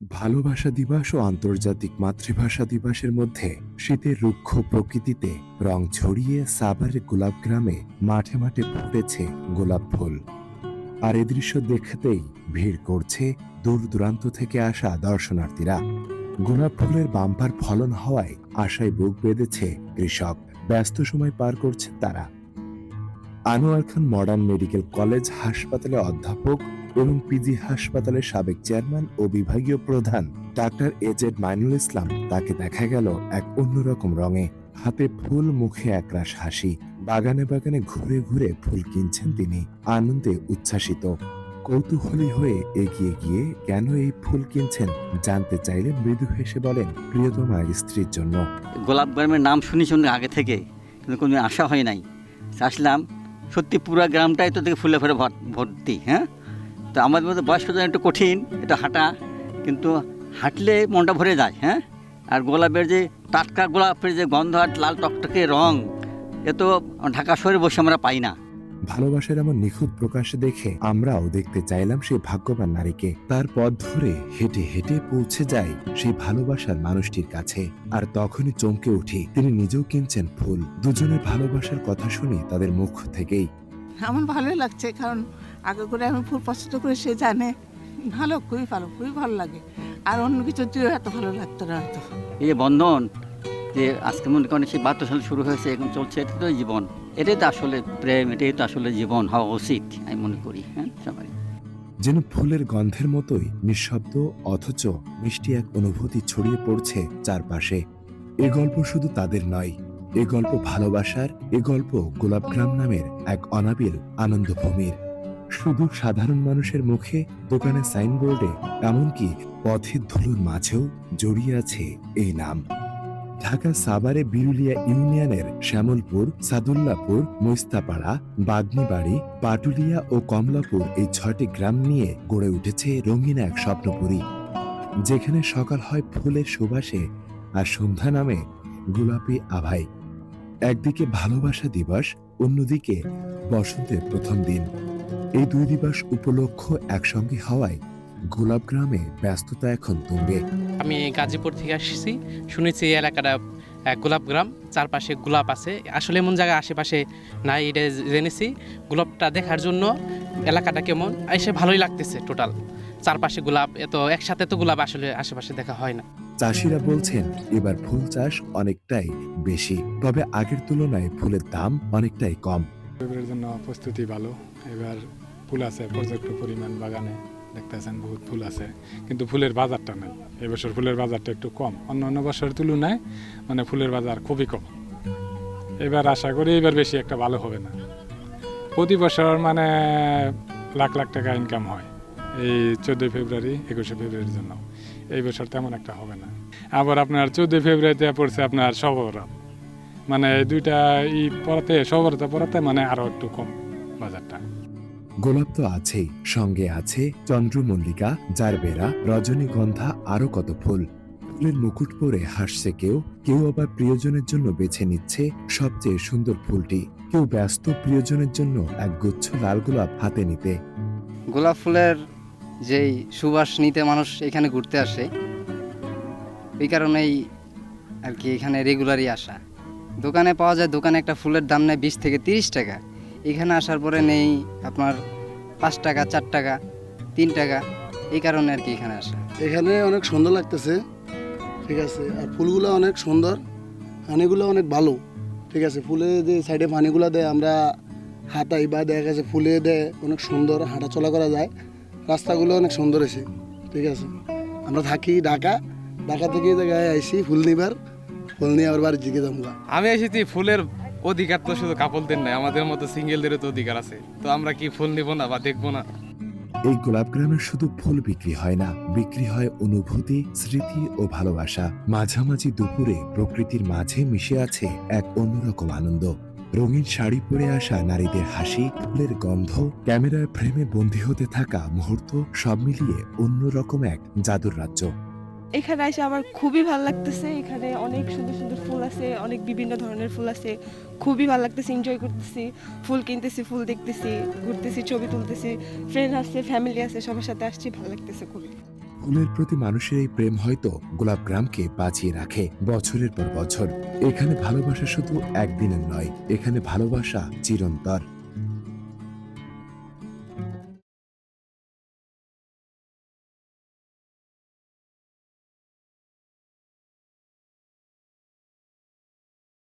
ভালোবাসা দিবস ও আন্তর্জাতিক মাতৃভাষা দিবসের মধ্যে শীতের রুক্ষ প্রকৃতিতে রং ছড়িয়ে সাভারের গোলাপ গ্রামে মাঠে মাঠে ফুটেছে গোলাপ ফুল। আর এ দৃশ্য দেখতেই ভিড় করছে দূর দূরান্ত থেকে আসা দর্শনার্থীরা। গোলাপ ফুলের বাম্পার ফলন হওয়ায় আশায় বুক বেঁধেছে কৃষক। ব্যস্ত সময় পার করছেন তারা। Anwar Khan modern medical college হাসপাতালে অধ্যাপক এবং পিজি হাসপাতালের সাবেক চেয়ারম্যান ও বিভাগীয় প্রধান ডাক্তার এজেড মাইনুল ইসলাম তাকে দেখা গেল এক অন্যরকম রঙে। হাতে ফুল, মুখে একরাশ হাসি। বাগানে বাগানে ঘুরে ঘুরে ফুল কিনছেন তিনি। আনন্দে উচ্ছ্বাসিত। কৌতূহলী হয়ে এগিয়ে গিয়ে কেন এই ফুল কিনছেন জানতে চাইলে মৃদু হেসে বলেন প্রিয়তমার স্ত্রীর জন্য। গোলাপ গ্রামের নাম শুনি শুনি আগে থেকে, কিন্তু কোনো আশা হয় নাই। আসলাম, সত্যি পুরো গ্রামটাই তো দেখে ফুলে ফুলে ভর্তি হ্যাঁ? তো আমাদের মধ্যে বয়স্ক জন একটু কঠিন এটা হাঁটা কিন্তু হাঁটলে মনটা ভরে যায় হ্যাঁ? আর গোলাপের যে টাটকা গোলাপের যে গন্ধ আর লাল টকটকে রং এ তো ঢাকা শহরে বসে আমরা পাই না। ভালোবাসার এমন নিখুঁত প্রকাশ দেখে আমরাও দেখতে চাইলাম সেই ভাগ্যবান নারীকে। তার পথ ধরে হেঁটে হেঁটে পৌঁছে যায় সেই ভালোবাসার মানুষটির কাছে। আর তখনই চমকে উঠি তিনি নিজেও কিনছেন ফুল। দুজনের ভালোবাসার কথা শুনি তাদের মুখ থেকেই। আমার ভালোই লাগছে কারণ আগে করে আমি ফুল পছন্দ করে সে জানে। ভালো খুবই ভালো খুবই ভালো লাগে। আর অন্য কিছু দিয়েও এত ভালো লাগতো না হয়তো। এই যে বন্ধন যে আজকে মনে করেন সেই বাহাত্তর সাল শুরু হয়েছে এখন চলছে এটা তো জীবন। এটাই তো আসলে প্রেম এটাই তো আসলে জীবন হওয়া উচিত আমি মনে করি হ্যাঁ সবাই। যেন ফুলের গন্ধের মতোই নিঃশব্দ অথচ মিষ্টি এক অনুভূতি ছড়িয়ে পড়ছে চারপাশে। এ গল্প শুধু তাদের নয় এ গল্প ভালোবাসার এ গল্প গোলাপগ্রাম নামের এক অনাবিল আনন্দভূমির। শুধু সাধারণ মানুষের মুখে, দোকানে সাইনবোর্ডে, এমনকি পথের ধুলোর মাঝেও জড়িয়ে আছে এই নাম। ঢাকা সাভারে বিরুলিয়া ইউনিয়নের শ্যামলপুর, সাদুল্লাপুর, মৈস্তাপাড়া, বাগনিবাড়ি, পাটুলিয়া ও কমলাপুর এই ছয়টি গ্রাম নিয়ে গড়ে উঠেছে রঙিন এক স্বপ্নপুরী। যেখানে সকাল হয় ফুলের সুবাসে আর সন্ধ্যা নামে গোলাপি আভাই একদিকে ভালোবাসা দিবস, অন্যদিকে বসন্তের প্রথম দিন। এই দুই দিবস উপলক্ষ একসঙ্গে হওয়ায় গোলাপ গ্রামে ব্যস্ততা এখন তুঙ্গে। আমি গাজীপুর থেকে আসছি শুনেছি এই এলাকাটা গোলাপ গ্রাম চারপাশে গোলাপ আছে। আসলে এমন জায়গা আশেপাশে নাই এটা জেনেছি। গোলাপটা দেখার জন্য এলাকাটা কেমন এসে ভালোই লাগতেছে টোটাল চারপাশে গোলাপ এত একসাথে তো গোলাপ আসলে আশেপাশে দেখা হয় না। চাষিরা বলছেন এবার ফুল চাষ অনেকটাই বেশি তবে আগের তুলনায় ফুলের দাম অনেকটাই কম। জন্য প্রস্তুতি ভালো। এবার ফুল আছে পর্যাপ্ত পরিমাণ বাগানে দেখতেছেন বহুত ফুল আছে, কিন্তু ফুলের বাজারটা নেই। এবছর ফুলের বাজারটা একটু কম। অন্য অন্য বছরের তুলনায় মানে ফুলের বাজার খুবই কম। এবার আশা করি এবার বেশি একটা ভালো হবে না। প্রতি বছর মানে লাখ লাখ টাকা ইনকাম হয়, এই চোদ্দোই ফেব্রুয়ারি, একুশে ফেব্রুয়ারির জন্য। এই বছর তেমন একটা হবে না। আবার আপনার চোদ্দোই ফেব্রুয়ারিতে পড়ছে আপনার সবরাত মানে দুইটা ই পড়াতে সবরতা পড়াতে মানে আরও একটু কম বাজারটা। গোলাপ তো আছেই, সঙ্গে আছে চন্দ্রমল্লিকা, জারবেরা, রজনীগন্ধা, আরও কত ফুল। ফুলের মুকুট পরে হাসছে কেউ কেউ আবার প্রিয়জনের জন্য বেছে নিচ্ছে সবচেয়ে সুন্দর ফুলটি। কেউ ব্যস্ত প্রিয়জনের জন্য এক গুচ্ছ লাল গোলাপ হাতে নিতে। গোলাপ ফুলের যেই সুবাস নিতে মানুষ এখানে ঘুরতে আসে, এই কারণেই আর কি এখানে রেগুলারই আসা। দোকানে পাওয়া যায় দোকানে একটা ফুলের দাম নেয় বিশ থেকে তিরিশ টাকা। এখানে আসার পরে নেই আপনার পাঁচ টাকা চার টাকা তিন টাকা এই কারণে আর কি এখানে আসা। এখানে অনেক সুন্দর লাগতেছে ঠিক আছে? আর ফুলগুলো অনেক সুন্দর পানিগুলো অনেক ভালো ঠিক আছে? ফুলে যে সাইডে পানিগুলো দেয় আমরা হাঁটাই বা দেখা গেছে ফুলে দেয় অনেক সুন্দর হাঁটা চলা করা যায়। রাস্তাগুলো অনেক সুন্দর আছে ঠিক আছে? আমরা থাকি ঢাকা ঢাকা থেকে জায়গায় আইসি ফুল নিবার ফুল নিয়ে আবার বাড়ির দিকে যাব। আমি এসেছি ফুলের অধিকার তো শুধু কাপলদের নাই, আমাদের মতো সিঙ্গেলদেরও তো অধিকার আছে। তো আমরা কি ফুল নিব না বা দেখব না? এই গোলাপ গ্রামের শুধু ফুল বিক্রি হয় না, বিক্রি হয় অনুভূতি, স্মৃতি ও ভালোবাসা। মাঝামাঝি দুপুরে প্রকৃতির মাঝে মিশে আছে এক অন্যরকম আনন্দ। রঙিন শাড়ি পরে আসা নারীদের হাসি, ফুলের গন্ধ ক্যামেরার ফ্রেমে বন্দী হতে থাকা মুহূর্ত সব মিলিয়ে অন্যরকম এক জাদুর রাজ্য। এখানে এসে আমার খুবই ভালো লাগতেছে। এখানে অনেক সুন্দর সুন্দর ফুল আছে, অনেক বিভিন্ন ধরনের ফুল আছে। খুবই ভালো লাগতেছে এনজয় করতেছি। ফুল কিনতেছি, ফুল দেখতেছি, ঘুরতেছি, ছবি তুলতেছি। ফ্রেন্ড আছে ফ্যামিলি আছে, সবার সাথে আসছি, ভালো লাগতেছে খুবই। ফুলের প্রতি মানুষের এই প্রেম হয়তো গোলাপ গ্রামকে বাঁচিয়ে রাখে বছরের পর বছর। এখানে ভালোবাসা শুধু একদিনের নয়, এখানে ভালোবাসা চিরন্তর